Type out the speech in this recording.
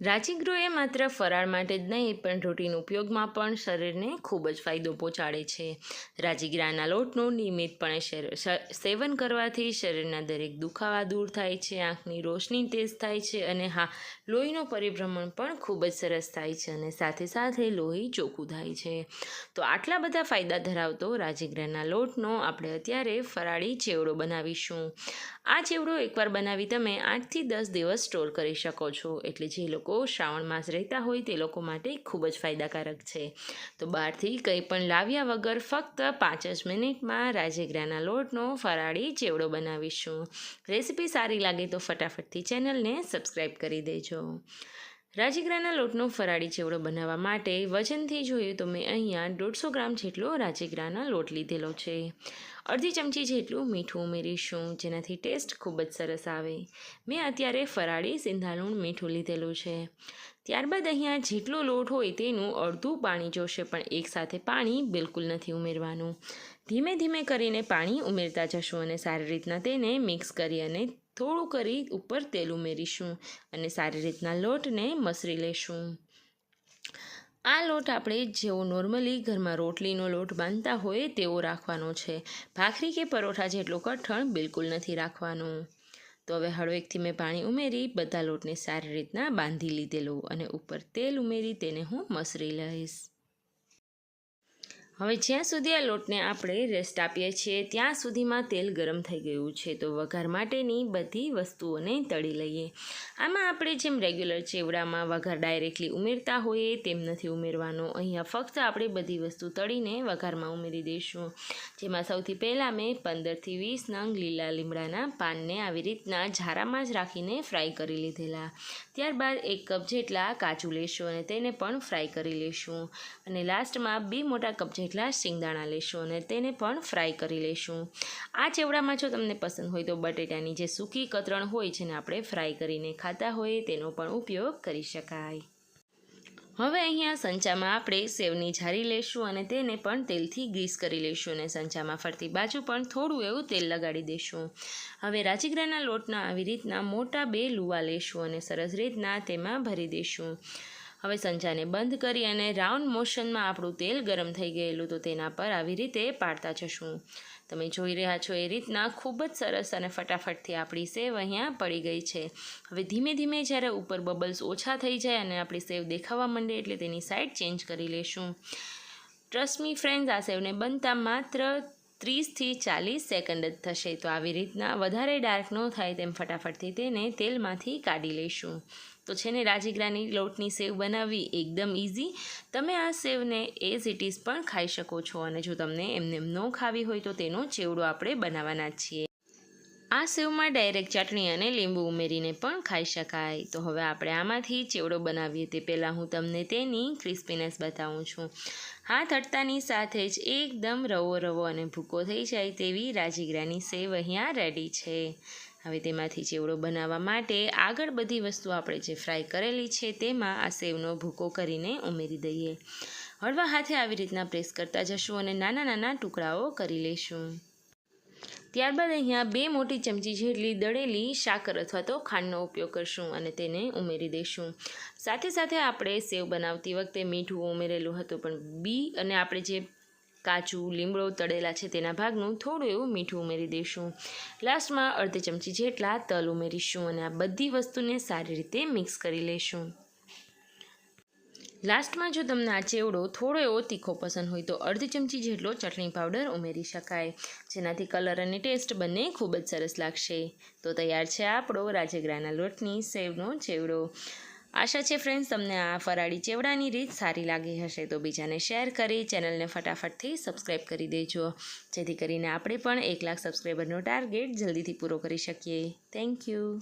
રાજીગૃહ એ માત્ર ફરાળ માટે જ નહીં, પણ રૂટીન ઉપયોગમાં પણ શરીરને ખૂબ જ ફાયદો પહોંચાડે છે. રાજીગરાના લોટનું નિયમિતપણે સેવન કરવાથી શરીરના દરેક દુખાવા દૂર થાય છે, આંખની રોશની તેજ થાય છે અને હા, લોહીનું પરિભ્રમણ પણ ખૂબ જ સરસ થાય છે અને સાથે સાથે લોહી ચોખ્ખું થાય છે. તો આટલા બધા ફાયદા ધરાવતો રાજીગરાના લોટનો આપણે અત્યારે ફરાળી ચેવડો બનાવીશું. આ ચેવડો એકવાર બનાવી તમે આઠથી દસ દિવસ સ્ટોર કરી શકો છો. એટલે જે લોકો શ્રાવણ માસ રહેતા હોય તે લોકો માટે ખૂબ જ ફાયદાકારક છે. તો બહારથી કંઈ પણ લાવ્યા વગર ફક્ત પાંચ જ મિનિટમાં રાજેગ્રાના લોટનો ફરાળી ચેવડો બનાવીશું. રેસીપી સારી લાગે તો ફટાફટથી ચેનલને સબસ્ક્રાઈબ કરી દેજો. રાજેગ્રાના લોટનો ફરાળી ચેવડો બનાવવા માટે વજનથી જોઈએ તો મેં અહીંયા દોઢસો ગ્રામ જેટલો રાજેગ્રાના લોટ લીધેલો છે. અડધી ચમચી જેટલું મીઠું ઉમેરીશું, જેનાથી ટેસ્ટ ખૂબ જ સરસ આવે. મેં અત્યારે ફરાળી સિંધાલુણ મીઠું લીધેલું છે. ત્યારબાદ અહીંયા જેટલો લોટ હોય તેનું અડધું પાણી જોશે, પણ એકસાથે પાણી બિલકુલ નથી ઉમેરવાનું. ધીમે ધીમે કરીને પાણી ઉમેરતા જશું અને સારી રીતના તેને મિક્સ કરી અને થોડું કરી ઉપર તેલ ઉમેરીશું અને સારી રીતના લોટને મસરી લેશું. આ લોટ આપણે જેવો નોર્મલી ઘરમાં રોટલીનો લોટ બાંધતા હોય તેવો રાખવાનો છે. ભાખરી કે પરોઠા જેટલો કઠણ બિલકુલ નથી રાખવાનું. તો હવે હળવેકથી મેં પાણી ઉમેરી, બધા લોટને સારી રીતના બાંધી લીધેલું અને ઉપર તેલ ઉમેરી તેને હું મસરી લઈશ. હવે જ્યાં સુધી આ લોટને આપણે રેસ્ટ આપીએ છીએ, ત્યાં સુધીમાં તેલ ગરમ થઈ ગયું છે, તો વઘાર માટેની બધી વસ્તુઓને તળી લઈએ. આમાં આપણે જેમ રેગ્યુલર ચેવડામાં વઘાર ડાયરેક્ટલી ઉમેરતા હોઈએ, તેમ નથી ઉમેરવાનો. અહીંયા ફક્ત આપણે બધી વસ્તુ તળીને વઘારમાં ઉમેરી દઈશું. જેમાં સૌથી પહેલાં મેં પંદરથી વીસ નંગ લીલા લીમડાના પાનને આવી રીતના ઝારામાં જ રાખીને ફ્રાય કરી લીધેલા. ત્યારબાદ એક કપ જેટલા કાજુ લેશું અને તેને પણ ફ્રાય કરી લેશું. અને લાસ્ટમાં બે મોટા કપ જેટલા શિંગદાણા લેશું અને તેને પણ ફ્રાય કરી લેશું આ ચેવડામાં જો તમને પસંદ હોય તો બટેટાની જે સૂકી કતરણ હોય જેને આપણે ફ્રાય કરીને ખાતા હોઈએ તેનો પણ ઉપયોગ કરી શકાય. હવે અહીંયા સંચામાં આપણે સેવની જારી લેશું અને તેને પણ તેલથી ગ્રીસ કરી લેશું અને સંચામાં ફરતી બાજુ પણ થોડું એવું તેલ લગાડી દઈશું. હવે રાજગરાના લોટના આવી રીતના મોટા બે લુવા લેશું અને સરસ રીતના તેમાં ભરી દઈશું. હવે સંચાને બંધ કરી અને રાઉન્ડ મોશનમાં આપણું તેલ ગરમ થઈ ગયેલું તો તેના પર આવી રીતે પાડતા જશું. તમે જોઈ રહ્યા છો એ રીતના ખૂબ જ સરસ અને ફટાફટથી આપણી સેવ અહીંયા પડી ગઈ છે. હવે ધીમે ધીમે જ્યારે ઉપર બબલ્સ ઓછા થઈ જાય અને આપણી સેવ દેખાવા માંડે એટલે તેની સાઈડ ચેન્જ કરી લેશું. ટ્રસ્ટ મી ફ્રેન્ડ્સ, આ સેવને બનતા માત્ર ત્રીસથી ચાલીસ સેકન્ડ જ થશે. તો આવી રીતના વધારે ડાર્ક ન થાય તેમ ફટાફટથી તેને તેલમાંથી કાઢી લઈશું. તો છે ને રાજીગરાની લોટની સેવ બનાવવી એકદમ ઇઝી તમે આ સેવને એઝ ઇટ ઇઝ પણ ખાઈ શકો છો. અને જો તમને એમને ન ખાવી હોય તો તેનો ચેવડો આપણે બનાવવાના છીએ. આ સેવમાં ડાયરેક્ટ ચટણી અને લીંબુ ઉમેરીને પણ ખાઈ શકાય. તો હવે આપણે આમાંથી ચેવડો બનાવીએ તે પહેલાં હું તમને તેની ક્રિસ્પીનેસ બતાવું છું. હાથ અડતાની સાથે જ એકદમ રવો રવો અને ભૂકો થઈ જાય તેવી રાજીગરાની સેવ અહીંયા રેડી છે. હવે તેમાંથી ચેવડો બનાવવા માટે આગળ બધી વસ્તુ આપણે જે ફ્રાય કરેલી છે તેમાં આ સેવનો ભૂકો કરીને ઉમેરી દઈએ. હળવા હાથે આવી રીતના પ્રેસ કરતા જશું અને નાના નાના ટુકડાઓ કરી લઈશું. ત્યારબાદ અહીંયા બે મોટી ચમચી જેટલી દળેલી સાકર અથવા તો ખાંડનો ઉપયોગ કરશું અને તેને ઉમેરી દઈશું. સાથે સાથે આપણે સેવ બનાવતી વખતે મીઠું ઉમેરેલું હતું, પણ બી અને આપણે જે કાચું લીમડો તળેલા છે તેના ભાગનું થોડું એવું મીઠું ઉમેરી દઈશું. લાસ્ટમાં અડધી ચમચી જેટલા તલ ઉમેરીશું અને આ બધી વસ્તુને સારી રીતે મિક્સ કરી લઈશું. લાસ્ટમાં જો તમને આ ચેવડો થોડો એવો તીખો પસંદ હોય તો અડધી ચમચી જેટલો ચટણી પાવડર ઉમેરી શકાય. જેનાથી કલર અને ટેસ્ટ બંને ખૂબ જ સરસ લાગશે. તો તૈયાર છે આપણો રાજગરાના લોટની સેવનો ચેવડો. આશા છે ફ્રેન્ડ્સ તમને આ ફરાળી ચેવડાની રીત સારી લાગી હશે તો બીજાને શેર કરી ચેનલને ફટાફટથી સબસ્ક્રાઈબ કરી દેજો. જેથી કરીને આપણે પણ એક લાખ સબસ્ક્રાઈબરનો ટાર્ગેટ જલ્દીથી પૂરો કરી શકીએ. Thank you